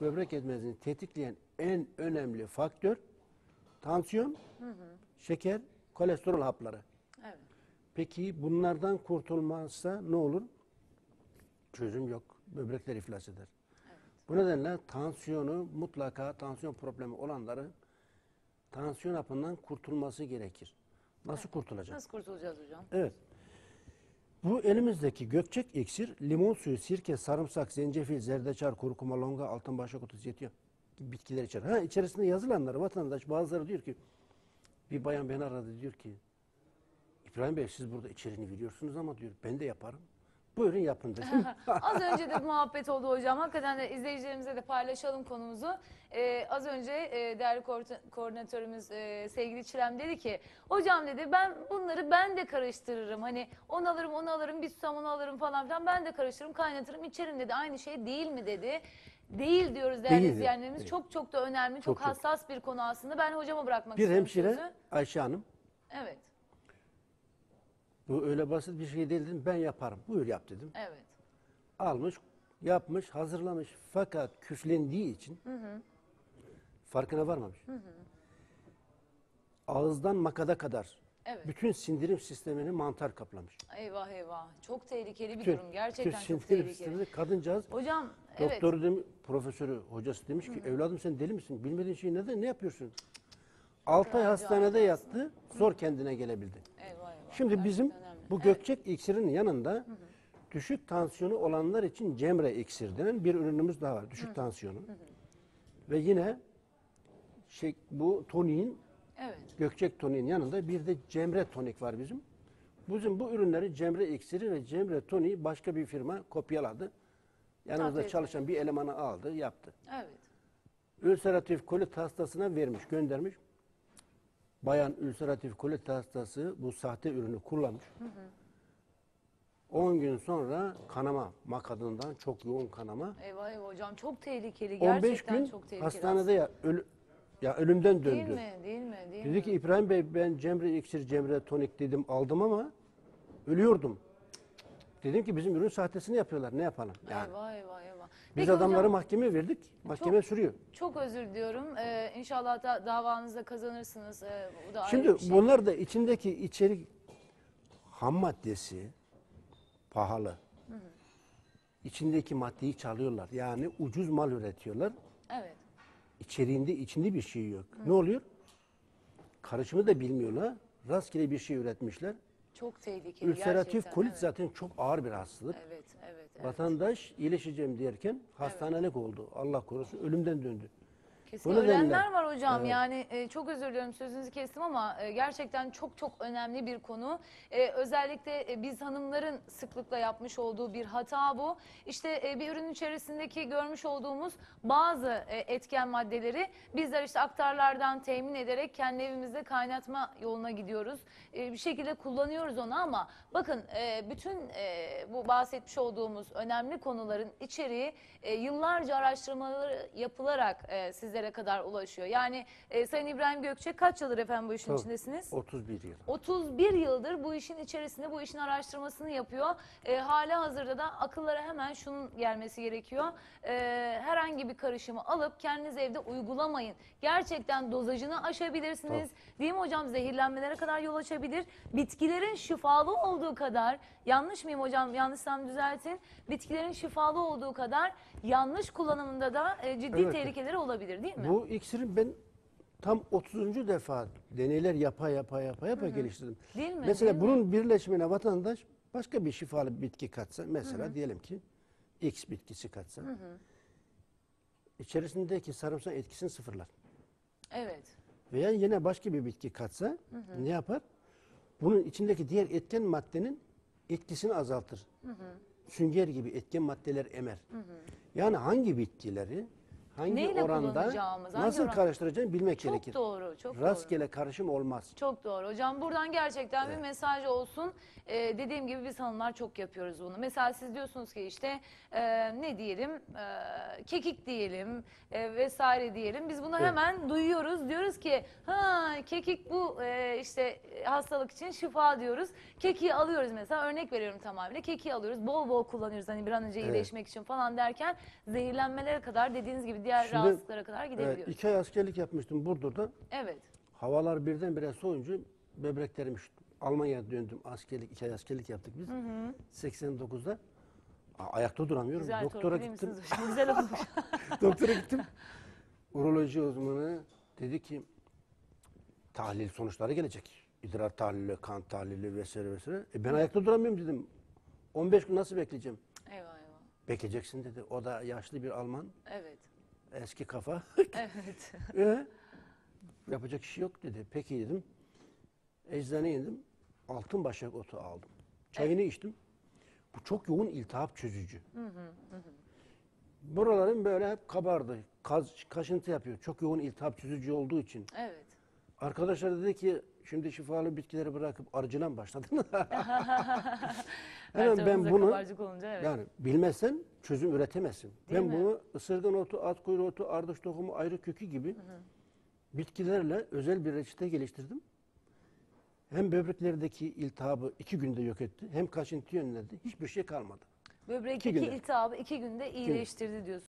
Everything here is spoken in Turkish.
böbrek yetmezliğini tetikleyen en önemli faktör tansiyon, şeker, kolesterol hapları. Evet. Peki bunlardan kurtulmazsa ne olur? Çözüm yok. Böbrekler iflas eder. Bu nedenle tansiyonu mutlaka tansiyon problemi olanların tansiyon hapından kurtulması gerekir. Nasıl kurtulacak? Nasıl kurtulacağız hocam? Evet. Bu elimizdeki gökçek iksir, limon suyu, sirke, sarımsak, zencefil, zerdeçal, kurkuma, longa, altın başak otu, gibi bitkiler içerir. Ha içerisinde yazılanları vatandaş bazıları diyor ki bir bayan beni aradı diyor ki İbrahim Bey siz burada içeriğini biliyorsunuz ama diyor ben de yaparım. Buyurun yapın dedim. Az önce de muhabbet oldu hocam. Hakikaten de izleyicilerimize de paylaşalım konumuzu. Ee, az önce e, değerli koordi- koordinatörümüz e, sevgili Çilem dedi ki hocam dedi ben bunları ben de karıştırırım. Hani onu alırım onu alırım bir tutam onu alırım falan filan ben de karıştırırım kaynatırım içerim dedi. Aynı şey değil mi dedi. Değil diyoruz değerli Değil, izleyenlerimiz. değil. Çok çok da önemli, çok, Çok, çok. hassas bir konu aslında. Ben hocama bırakmak bir istiyorum hemşire sözü. Ayşe Hanım Evet, bu öyle basit bir şey değil dedim ben yaparım. Buyur yap dedim. evet. almış, yapmış, hazırlamış. Fakat küflendiği için farkına varmamış. Ağızdan makada kadar Evet. bütün sindirim sistemini mantar kaplamış. Eyvah eyvah. Çok tehlikeli bir Bütün- durum. Gerçekten bütün çok tehlikeli. sistemini kadıncağız Hocam evet. Doktoru demiş, profesörü, hocası demiş ki evladım sen deli misin? Bilmediğin şeyi neden ne yapıyorsun? 6 ay hastanede yattı, zor kendine gelebildi. Eyvah. Şimdi bizim bu gökçek iksirinin yanında düşük tansiyonu olanlar için Cemre iksir denen bir ürünümüz daha var. Düşük tansiyonu. Ve yine şey, bu toniğin Evet. Gökçek toniğin yanında bir de Cemre tonik var bizim. Bizim bu ürünleri Cemre iksiri ve Cemre toniği başka bir firma kopyaladı. Yanımızda Afiyet çalışan bir elemanı aldı, yaptı. Evet. Ülseratif kolit hastasına vermiş, göndermiş. Bayan ülseratif kolit hastası bu sahte ürünü kullanmış. 10 gün sonra kanama, makadından çok yoğun kanama. Eyvah eyvah hocam çok tehlikeli. 15 Gerçekten gün çok tehlikeli. hastanede ya, ölü, ya ölümden aslında. Değil döndü. mi? Değil mi? Değil Dedi mi? ki İbrahim Bey ben Cemre iksir, Cemre tonik dedim aldım ama ölüyordum. Dedim ki bizim ürün sahtesini yapıyorlar ne yapalım yani. Eyvah eyvah eyvah. Biz Peki adamları hocam, mahkemeye verdik. Mahkeme sürüyor. çok özür diliyorum. Ee, inşallah da davanızda kazanırsınız. Ee, bu da ayrı Şimdi bir şey. bunlar da içindeki içerik ham maddesi pahalı. İçindeki maddeyi çalıyorlar. Yani ucuz mal üretiyorlar. Evet. İçeriğinde içinde bir şey yok. Ne oluyor? Karışımı da bilmiyorlar. Rastgele bir şey üretmişler. Çok tehlikeli. Ülseratif gerçekten, kolit evet. zaten çok ağır bir hastalık. Evet, evet, evet. Vatandaş iyileşeceğim derken hastanelik oldu. Allah korusun ölümden döndü. Kesin Bu nedenle- ölenler var hocam. Evet. Yani e, çok özür diliyorum sözünüzü kestim ama e, gerçekten çok çok önemli bir konu. E, özellikle e, biz hanımların sıklıkla yapmış olduğu bir hata bu. İşte e, bir ürün içerisindeki görmüş olduğumuz bazı e, etken maddeleri bizler işte aktarlardan temin ederek kendi evimizde kaynatma yoluna gidiyoruz. E, bir şekilde kullanıyoruz onu ama bakın e, bütün e, bu bahsetmiş olduğumuz önemli konuların içeriği e, yıllarca araştırmaları yapılarak e, sizlere kadar ulaşıyor. Yani e, Sayın İbrahim Gökçe kaç yıldır efendim bu işin Çok. içindesiniz? 31 yıl. 31 yıldır bu işin içerisinde bu işin araştırmasını yapıyor. E, hala hazırda da akıllara hemen şunun gelmesi gerekiyor. E, herhangi bir karışımı alıp kendiniz evde uygulamayın. Gerçekten dozajını aşabilirsiniz. Değil mi hocam? Zehirlenmelere kadar yol açabilir. Bitkilerin şifalı olduğu kadar, yanlış mıyım hocam? Yanlışsam düzeltin. Bitkilerin şifalı olduğu kadar yanlış kullanımında da e, ciddi Evet. tehlikeleri olabilir değil mi? Bu iksirin ben tam 30. defa deneyler yapa yapa yapa yapa geliştirdim. Değil mi? Mesela Değil mi? bunun birleşimine vatandaş başka bir şifalı bitki katsa mesela diyelim ki X bitkisi katsa içerisindeki sarımsak etkisini sıfırlar. Evet. Veya yine başka bir bitki katsa ne yapar? Bunun içindeki diğer etken maddenin etkisini azaltır. Sünger gibi etken maddeler emer. Yani hangi bitkileri hangi Neyle oranda kullanacağımız, hangi nasıl oran- karıştıracağını bilmek Çok gerekir. doğru, çok doğru. Rastgele karışım olmaz. Çok doğru hocam. Buradan gerçekten bir mesaj olsun. Ee, dediğim gibi biz hanımlar çok yapıyoruz bunu. Mesela siz diyorsunuz ki işte e, ne diyelim e, kekik diyelim e, vesaire diyelim. Biz bunu Evet. hemen duyuyoruz. Diyoruz ki ha kekik bu e, işte hastalık için şifa diyoruz. Kekiği alıyoruz mesela örnek veriyorum tamamıyla. Kekiği alıyoruz bol bol kullanıyoruz hani bir an önce iyileşmek için falan derken zehirlenmelere kadar dediğiniz gibi diğer Şimdi, rahatsızlıklara kadar gidebiliyor. iki ay askerlik yapmıştım Burdur'da. Evet. Havalar birdenbire soğuyunca böbreklerim. Almanya'ya döndüm askerlik, iki ay askerlik yaptık biz. 89'da. A- Ayakta duramıyorum. Güzel Doktora gittim. Güzel olmuş. Doktora gittim. Uroloji uzmanı dedi ki tahlil sonuçları gelecek. İdrar tahlili, kan tahlili vesaire vesaire. E ben ayakta duramıyorum dedim. 15 gün nasıl bekleyeceğim? eyvah eyvah. Bekleyeceksin dedi. O da yaşlı bir Alman. Evet. Eski kafa. Evet. e, yapacak işi yok dedi. Peki dedim. Eczaneye indim. Altın başak otu aldım. Çayını içtim. Bu çok yoğun iltihap çözücü. Buralarım böyle hep kabardı. Kaz, kaşıntı yapıyor. Çok yoğun iltihap çözücü olduğu için. Evet. Arkadaşlar dedi ki şimdi şifalı bitkileri bırakıp arıcıla mı başladın? Hemen ben bunu olunca evet. yani bilmezsen çözüm üretemezsin. Değil ben mi? bunu ısırgan otu, at kuyruğu otu, ardıç tohumu, ayrı kökü gibi bitkilerle özel bir reçete geliştirdim. Hem böbreklerdeki iltihabı iki günde yok etti, hem kaşıntıyı önledi. Hiçbir şey kalmadı. Böbrekteki iltihabı iki günde iyileştirdi diyorsun.